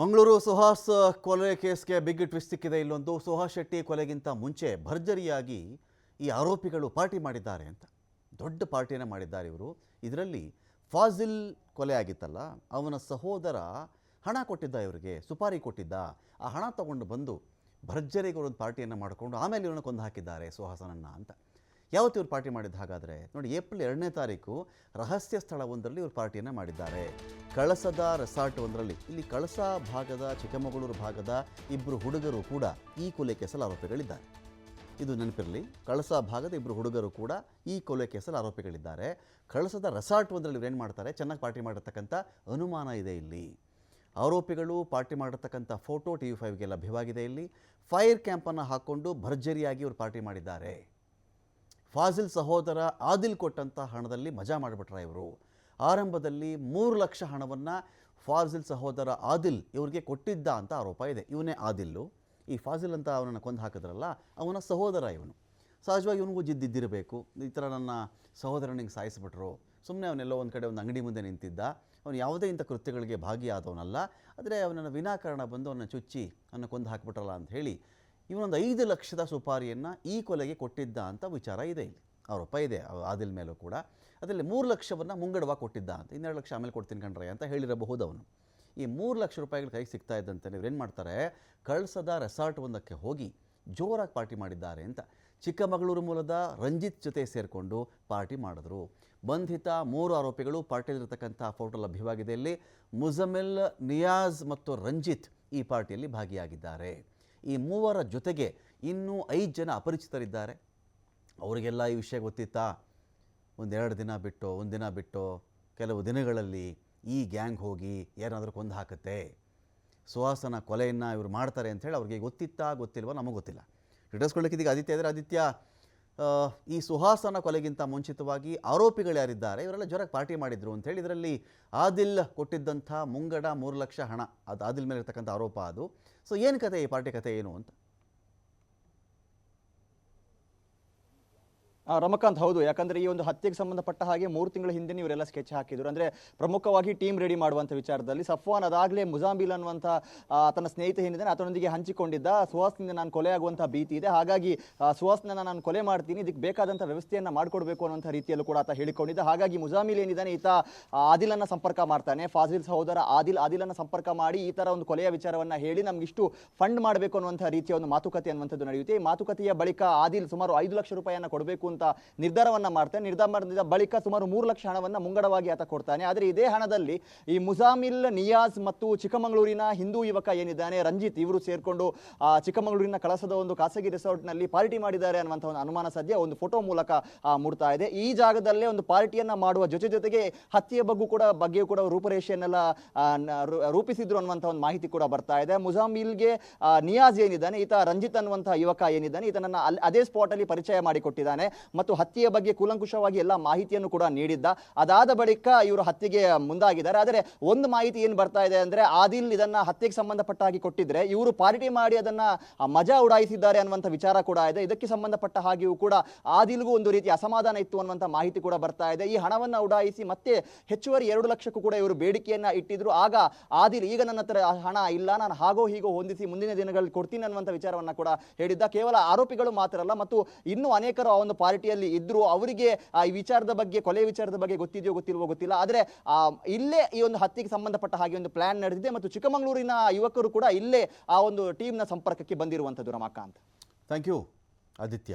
ಮಂಗಳೂರು ಸುಹಾಸ್ ಕೊಲೆ ಕೇಸ್ಗೆ big twist ಸಿಕ್ಕಿದೆ. ಇಲ್ಲೊಂದು ಸುಹಾಸ್ ಶೆಟ್ಟಿ ಕೊಲೆಗಿಂತ ಮುಂಚೆ ಭರ್ಜರಿಯಾಗಿ ಈ ಆರೋಪಿಗಳು ಪಾರ್ಟಿ ಮಾಡಿದ್ದಾರೆ ಅಂತ. ದೊಡ್ಡ ಪಾರ್ಟಿಯನ್ನು ಮಾಡಿದ್ದಾರೆ ಇವರು. ಇದರಲ್ಲಿ ಫಾಜಿಲ್ ಕೊಲೆ ಆಗಿತ್ತಲ್ಲ, ಅವನ ಸಹೋದರ ಹಣ ಕೊಟ್ಟಿದ್ದ ಇವರಿಗೆ, ಸುಪಾರಿ ಕೊಟ್ಟಿದ್ದ. ಆ ಹಣ ತಗೊಂಡು ಬಂದು ಭರ್ಜರಿಗೆ ಒಂದು ಪಾರ್ಟಿಯನ್ನು ಮಾಡಿಕೊಂಡು ಆಮೇಲೆ ಇವನ ಕೊಂದು ಹಾಕಿದ್ದಾರೆ ಸುಹಾಸನನ್ನ ಅಂತ. ಯಾವತ್ತು ಇವ್ರು ಪಾರ್ಟಿ ಮಾಡಿದ್ದು ಹಾಗಾದರೆ? ನೋಡಿ, ಏಪ್ರಿಲ್ ಎರಡನೇ ತಾರೀಕು ರಹಸ್ಯ ಸ್ಥಳವೊಂದರಲ್ಲಿ ಇವರು ಪಾರ್ಟಿಯನ್ನು ಮಾಡಿದ್ದಾರೆ. ಕಳಸದ ರೆಸಾರ್ಟ್ ಒಂದರಲ್ಲಿ. ಇಲ್ಲಿ ಕಳಸ ಭಾಗದ, ಚಿಕ್ಕಮಗಳೂರು ಭಾಗದ ಇಬ್ಬರು ಹುಡುಗರು ಕೂಡ ಈ ಕೊಲೆ ಕೇಸಲ್ಲಿ ಆರೋಪಿಗಳಿದ್ದಾರೆ. ಇದು ನೆನಪಿರಲಿ, ಕಳಸ ಭಾಗದ ಇಬ್ಬರು ಹುಡುಗರು ಕೂಡ ಈ ಕೊಲೆ ಕೇಸಲ್ಲಿ ಆರೋಪಿಗಳಿದ್ದಾರೆ. ಕಳಸದ ರೆಸಾರ್ಟ್ ಒಂದರಲ್ಲಿ ಇವ್ರು ಏನು ಮಾಡ್ತಾರೆ? ಚೆನ್ನಾಗಿ ಪಾರ್ಟಿ ಮಾಡಿರ್ತಕ್ಕಂಥ ಅನುಮಾನ ಇದೆ ಇಲ್ಲಿ. ಆರೋಪಿಗಳು ಪಾರ್ಟಿ ಮಾಡಿರ್ತಕ್ಕಂಥ ಫೋಟೋ ಟಿ ವಿ ಫೈವ್ಗೆ ಲಭ್ಯವಾಗಿದೆ ಇಲ್ಲಿ. ಫೈರ್ ಕ್ಯಾಂಪನ್ನು ಹಾಕ್ಕೊಂಡು ಭರ್ಜರಿಯಾಗಿ ಇವರು ಪಾರ್ಟಿ ಮಾಡಿದ್ದಾರೆ. ಫಾಜಿಲ್ ಸಹೋದರ ಆದಿಲ್ ಕೊಟ್ಟಂಥ ಹಣದಲ್ಲಿ ಮಜಾ ಮಾಡಿಬಿಟ್ರ ಇವರು. ಆರಂಭದಲ್ಲಿ ಮೂರು ಲಕ್ಷ ಹಣವನ್ನು ಫಾಜಿಲ್ ಸಹೋದರ ಆದಿಲ್ ಇವ್ರಿಗೆ ಕೊಟ್ಟಿದ್ದ ಅಂತ ಆರೋಪ ಇದೆ. ಇವನೇ ಆದಿಲ್ಲು. ಈ ಫಾಜಿಲ್ ಅಂತ ಅವನನ್ನು ಕೊಂದು ಹಾಕಿದ್ರಲ್ಲ, ಅವನ ಸಹೋದರ ಇವನು. ಸಹಜವಾಗಿ ಇವನಿಗೂ ಜಿದ್ದಿದ್ದಿರಬೇಕು ಈ ಥರ ನನ್ನ ಸಹೋದರನಿಗೆ ಸಾಯಿಸಿಬಿಟ್ರು. ಸುಮ್ಮನೆ ಅವನೆಲ್ಲೋ ಒಂದು ಕಡೆ ಒಂದು ಅಂಗಡಿ ಮುಂದೆ ನಿಂತಿದ್ದ. ಅವನು ಯಾವುದೇ ಇಂಥ ಕೃತ್ಯಗಳಿಗೆ ಭಾಗಿಯಾದವನಲ್ಲ. ಆದರೆ ಅವನನ್ನು ವಿನಾಕಾರಣ ಬಂದು ಅವನ ಚುಚ್ಚಿ ಅವನ ಕೊಂದು ಹಾಕಿಬಿಟ್ರಲ್ಲ ಅಂತ ಹೇಳಿ ಇವನೊಂದು ಐದು ಲಕ್ಷದ ಸುಪಾರಿಯನ್ನು ಈ ಕೊಲೆಗೆ ಕೊಟ್ಟಿದ್ದ ಅಂತ ವಿಚಾರ ಇದೆ ಇಲ್ಲಿ. ಆರೋಪ ಇದೆ ಆದಿಲ್ ಮೇಲೂ ಕೂಡ. ಅದರಲ್ಲಿ ಮೂರು ಲಕ್ಷವನ್ನು ಮುಂಗಡವಾಗಿ ಕೊಟ್ಟಿದ್ದ ಅಂತ, ಇನ್ನೆರಡು ಲಕ್ಷ ಆಮೇಲೆ ಕೊಡ್ತೀನಿ ಕಣ್ರೆ ಅಂತ ಹೇಳಿರಬಹುದು ಅವನು. ಈ ಮೂರು ಲಕ್ಷ ರೂಪಾಯಿಗಳು ಕೈಗೆ ಸಿಗ್ತಾ ಇದ್ದಂತೆ ಇವ್ರೇನು ಮಾಡ್ತಾರೆ? ಕಳ್ಸದ ರೆಸಾರ್ಟ್ ಒಂದಕ್ಕೆ ಹೋಗಿ ಜೋರಾಗಿ ಪಾರ್ಟಿ ಮಾಡಿದ್ದಾರೆ ಅಂತ. ಚಿಕ್ಕಮಗಳೂರು ಮೂಲದ ರಂಜಿತ್ ಜೊತೆ ಸೇರಿಕೊಂಡು ಪಾರ್ಟಿ ಮಾಡಿದ್ರು. ಬಂಧಿತ ಮೂರು ಆರೋಪಿಗಳು ಪಾರ್ಟಿಯಲ್ಲಿರ್ತಕ್ಕಂಥ ಫೋಟೋ ಲಭ್ಯವಾಗಿದೆ ಇಲ್ಲಿ. ಮುಜಮಿಲ್ ನಿಯಾಜ್ ಮತ್ತು ರಂಜಿತ್ ಈ ಪಾರ್ಟಿಯಲ್ಲಿ ಭಾಗಿಯಾಗಿದ್ದಾರೆ. ಈ ಮೂವರ ಜೊತೆಗೆ ಇನ್ನೂ ಐದು ಜನ ಅಪರಿಚಿತರಿದ್ದಾರೆ. ಅವರಿಗೆಲ್ಲ ಈ ವಿಷಯ ಗೊತ್ತಿತ್ತಾ? ಒಂದೆರಡು ದಿನ ಬಿಟ್ಟು, ಒಂದು ದಿನ ಬಿಟ್ಟು, ಕೆಲವು ದಿನಗಳಲ್ಲಿ ಈ ಗ್ಯಾಂಗ್ ಹೋಗಿ ಏನಾದರೂ ಕೊಂದು ಹಾಕುತ್ತೆ. ಸುಹಾಸನ ಕೊಲೆಯನ್ನು ಇವರು ಮಾಡ್ತಾರೆ ಅಂಥೇಳಿ ಅವ್ರಿಗೆ ಗೊತ್ತಿತ್ತಾ ಗೊತ್ತಿಲ್ವ ನಮಗೆ ಗೊತ್ತಿಲ್ಲ. ಇದೀಗ ಆದಿತ್ಯ ಇದ್ರೆ ಆದಿತ್ಯ ಈ ಸುಹಾಸನ ಕೊಲೆಗಿಂತ ಮುಂಚಿತವಾಗಿ ಆರೋಪಿಗಳು ಯಾರಿದ್ದಾರೆ, ಇವರೆಲ್ಲ ಜೋರಾಗಿ ಪಾರ್ಟಿ ಮಾಡಿದ್ರು ಹೇಳಿ ಇದರಲ್ಲಿ ಆದಿಲ್ ಕೊಟ್ಟಿದ್ದಂಥ ಮುಂಗಡ ಮೂರು ಲಕ್ಷ ಹಣ, ಅದು ಆದಿಲ್ ಮೇಲೆ ಇರ್ತಕ್ಕಂಥ ಆರೋಪ ಅದು. ಸೊ ಏನು ಕತೆ, ಈ ಪಾರ್ಟಿ ಕತೆ ಏನು ಅಂತ? ರಮಕಾಂತ್ ಹೌದು. ಯಾಕಂದ್ರೆ ಈ ಒಂದು ಹತ್ಯೆಗೆ ಸಂಬಂಧಪಟ್ಟ ಹಾಗೆ ಮೂರು ತಿಂಗಳ ಹಿಂದೆ ಇವರೆಲ್ಲ ಸ್ಕೆಚ್ ಹಾಕಿದ್ರು. ಅಂದ್ರೆ ಪ್ರಮುಖವಾಗಿ ಟೀಮ್ ರೆಡಿ ಮಾಡುವಂತ ವಿಚಾರದಲ್ಲಿ ಸಫ್ವಾನ್ ಅದಾಗಲೇ ಮುಜಾಂಬಿಲ್ ಅನ್ನುವಂಥ ತನ್ನ ಸ್ನೇಹಿತ ಏನಿದ್ದಾನೆ ಆತನೊಂದಿಗೆ ಹಂಚಿಕೊಂಡಿದ್ದ ಸುಹಾಸ್ನಿಂದ ನಾನು ಕೊಲೆ ಆಗುವಂತಹ ಭೀತಿ ಇದೆ. ಹಾಗಾಗಿ ಸುಹಾಸ್ನ ನಾನು ಕೊಲೆ ಮಾಡ್ತೀನಿ. ಇದಕ್ಕೆ ಬೇಕಾದಂಥ ವ್ಯವಸ್ಥೆಯನ್ನು ಮಾಡಿಕೊಡ್ಬೇಕು ಅನ್ನುವಂಥ ರೀತಿಯಲ್ಲೂ ಕೂಡ ಆತ ಹೇಳಿಕೊಂಡಿದ್ದ. ಹಾಗಾಗಿ ಮುಜಾಮಿಲ್ ಏನಿದ್ದಾನೆ, ಈತ ಆದಿಲ್ ಆದಿಲನ್ನ ಸಂಪರ್ಕ ಮಾಡ್ತಾನೆ. ಫಾಜಿಲ್ ಸಹೋದರ ಆದಿಲ್, ಆದಿಲನ್ನು ಸಂಪರ್ಕ ಮಾಡಿ ಈ ತರ ಒಂದು ಕೊಲೆಯ ವಿಚಾರವನ್ನ ಹೇಳಿ ನಮ್ಗೆ ಇಷ್ಟು ಫಂಡ್ ಮಾಡಬೇಕು ಅನ್ನುವಂಥ ರೀತಿಯ ಒಂದು ಮಾತುಕತೆ ಅನ್ನುವಂಥದ್ದು ನಡೆಯುತ್ತೆ. ಈ ಮಾತುಕತೆಯ ಬಳಿಕ ಆದಿಲ್ ಸುಮಾರು ಐದು ಲಕ್ಷ ರೂಪಾಯಿಯನ್ನು ಕೊಡಬೇಕು ಅಂತ ನಿರ್ಧಾರವನ್ನ ಮಾಡ್ತಾನೆ. ನಿರ್ಧಾರ ಮಾಡಿದ ಬಳಿಕ ಸುಮಾರು ಮೂರು ಲಕ್ಷ ಹಣವನ್ನ ಮುಂಗಡವಾಗಿ ಆತ ಕೊಡ್ತಾನೆ. ಆದರೆ ಇದೇ ಹಣದಲ್ಲಿ ಈ ಮುಜಾಮಿಲ್ ನಿಯಾಜ್ ಮತ್ತು ಚಿಕ್ಕಮಗಳೂರಿನ ಹಿಂದೂ ಯುವಕ ಏನಿದ್ದಾನೆ, ರಂಜಿತ್ ಇವರು ಸೇರ್ಕೊಂಡು ಚಿಕ್ಕಮಗಳೂರಿನ ಕಳಸದ ಒಂದು ಖಾಸಗಿ ರೆಸಾರ್ಟ್ನಲ್ಲಿ ಪಾರ್ಟಿ ಮಾಡಿದ್ದಾರೆ ಅನ್ನುವಂಥ ಒಂದು ಅನುಮಾನ ಸದ್ಯ ಒಂದು ಫೋಟೋ ಮೂಲಕ ಮೂಡ್ತಾ ಇದೆ. ಈ ಜಾಗದಲ್ಲೇ ಒಂದು ಪಾರ್ಟಿಯನ್ನ ಮಾಡುವ ಜೊತೆ ಜೊತೆಗೆ ಹತ್ಯೆಯ ಬಗ್ಗೆ ಕೂಡ, ಬಗ್ಗೆಯೂ ಕೂಡ ರೂಪರೇಷೆಯನ್ನೆಲ್ಲ ರೂಪಿಸಿದ್ರು ಅನ್ನುವಂಥ ಒಂದು ಮಾಹಿತಿ ಕೂಡ ಬರ್ತಾ ಇದೆ. ಮುಜಾಮಿಲ್ಗೆ ನಿಯಾಜ್ ಏನಿದ್ದಾನೆ, ಈತ ರಂಜಿತ್ ಅನ್ನುವಂಥ ಯುವಕ ಏನಿದ್ದಾನೆ, ಈತನನ್ನ ಅದೇ ಸ್ಪಾಟ್ ಅಲ್ಲಿ ಪರಿಚಯ ಮಾಡಿಕೊಟ್ಟಿದ್ದಾನೆ. ಮತ್ತು ಹತ್ಯೆಯ ಬಗ್ಗೆ ಕೂಲಂಕುಷವಾಗಿ ಎಲ್ಲ ಮಾಹಿತಿಯನ್ನು ಕೂಡ ನೀಡಿದ್ದ. ಅದಾದ ಬಳಿಕ ಇವರು ಹತ್ಯೆಗೆ ಮುಂದಾಗಿದ್ದಾರೆ. ಆದರೆ ಒಂದು ಮಾಹಿತಿ ಏನು ಬರ್ತಾ ಇದೆ ಅಂದರೆ ಆದಿಲ್ ಇದನ್ನ ಹತ್ಯೆಗೆ ಸಂಬಂಧಪಟ್ಟ ಹಾಗೆ ಕೊಟ್ಟಿದ್ರೆ ಇವರು ಪಾರ್ಟಿ ಮಾಡಿ ಅದನ್ನ ಮಜಾ ಉಡಾಯಿಸಿದ್ದಾರೆ ಅನ್ನುವಂಥ ವಿಚಾರ ಕೂಡ ಇದೆ. ಇದಕ್ಕೆ ಸಂಬಂಧಪಟ್ಟ ಹಾಗೆಯೂ ಕೂಡ ಆದಿಲ್ಗೂ ಒಂದು ರೀತಿ ಅಸಮಾಧಾನ ಇತ್ತು ಅನ್ನುವಂಥ ಮಾಹಿತಿ ಕೂಡ ಬರ್ತಾ ಇದೆ. ಈ ಹಣವನ್ನು ಉಡಾಯಿಸಿ ಮತ್ತೆ ಹೆಚ್ಚುವರಿ ಎರಡು ಲಕ್ಷಕ್ಕೂ ಕೂಡ ಇವರು ಬೇಡಿಕೆಯನ್ನ ಇಟ್ಟಿದ್ರು. ಆಗ ಆದಿಲ್, ಈಗ ನನ್ನ ಹತ್ರ ಹಣ ಇಲ್ಲ, ನಾನು ಹಾಗೋ ಹೀಗೋ ಹೊಂದಿಸಿ ಮುಂದಿನ ದಿನಗಳಲ್ಲಿ ಕೊಡ್ತೀನಿ ಅನ್ನುವಂಥ ವಿಚಾರವನ್ನ ಕೂಡ ಹೇಳಿದ್ದ. ಕೇವಲ ಆರೋಪಿಗಳು ಮಾತ್ರ ಅಲ್ಲ, ಮತ್ತು ಇನ್ನೂ ಅನೇಕರು ಆ ಒಂದು ಪಾರ್ಟಿಯಲ್ಲಿ ಇದ್ರು ಅವರಿಗೆ ಈ ವಿಚಾರದ ಬಗ್ಗೆ, ಕೊಲೆ ವಿಚಾರದ ಬಗ್ಗೆ ಗೊತ್ತಿದೆಯೋ ಗೊತ್ತಿಲ್ವೋ ಗೊತ್ತಿಲ್ಲ. ಆದರೆ ಇಲ್ಲೇ ಈ ಒಂದು ಹತ್ಯೆಗೆ ಸಂಬಂಧಪಟ್ಟ ಹಾಗೆ ಒಂದು ಪ್ಲಾನ್ ನಡೆದಿದೆ ಮತ್ತು ಚಿಕ್ಕಮಗಳೂರಿನ ಯುವಕರು ಕೂಡ ಇಲ್ಲೇ ಆ ಒಂದು ಟೀಮ್ನ ಸಂಪರ್ಕಕ್ಕೆ ಬಂದಿರುವಂಥದ್ದು ರಮಾಕಾಂತ್. Thank you Aditya.